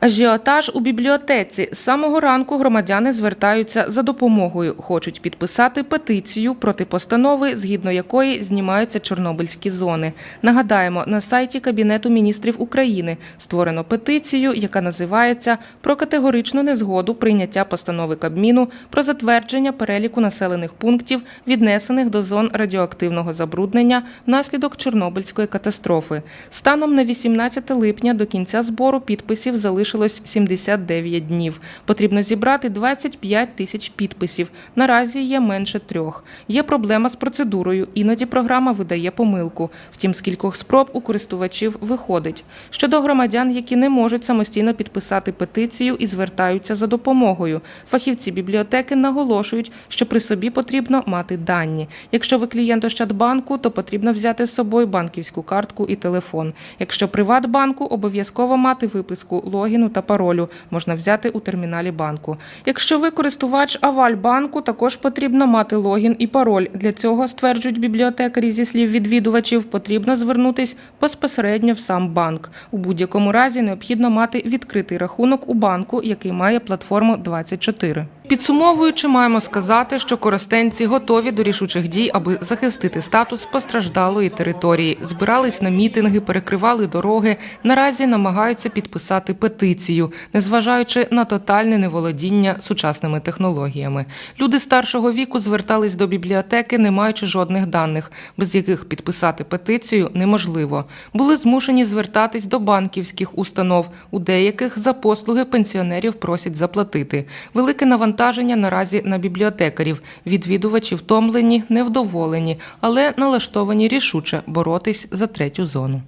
Ажіотаж у бібліотеці з самого ранку громадяни звертаються за допомогою. Хочуть підписати петицію проти постанови, згідно якої знімаються чорнобильські зони. Нагадаємо, на сайті Кабінету міністрів України створено петицію, яка називається Про категоричну незгоду прийняття постанови Кабміну про затвердження переліку населених пунктів, віднесених до зон радіоактивного забруднення внаслідок Чорнобильської катастрофи. Станом на 18 липня до кінця збору підписів залишилось 79 днів. Потрібно зібрати 25 тисяч підписів. Наразі є менше трьох. Є проблема з процедурою. Іноді програма видає помилку. Втім, з кількох спроб у користувачів виходить. Щодо громадян, які не можуть самостійно підписати петицію і звертаються за допомогою. Фахівці бібліотеки наголошують, що при собі потрібно мати дані. Якщо ви клієнт Ощадбанку, то потрібно взяти з собою банківську картку і телефон. Якщо Приватбанку, обов'язково мати виписку логіну та паролю можна взяти у терміналі банку. Якщо ви користувач Авальбанку, також потрібно мати логін і пароль. Для цього, стверджують бібліотекарі зі слів відвідувачів, потрібно звернутись безпосередньо в сам банк. У будь-якому разі необхідно мати відкритий рахунок у банку, який має платформу 24. Підсумовуючи, маємо сказати, що користенці готові до рішучих дій, аби захистити статус постраждалої території. Збирались на мітинги, перекривали дороги. Наразі намагаються підписати петицію, незважаючи на тотальне неволодіння сучасними технологіями. Люди старшого віку звертались до бібліотеки, не маючи жодних даних, без яких підписати петицію неможливо. Були змушені звертатись до банківських установ, у деяких за послуги пенсіонерів просять заплатити. Велике навантаження наразі на бібліотекарів. Відвідувачі втомлені, невдоволені, але налаштовані рішуче боротись за третю зону.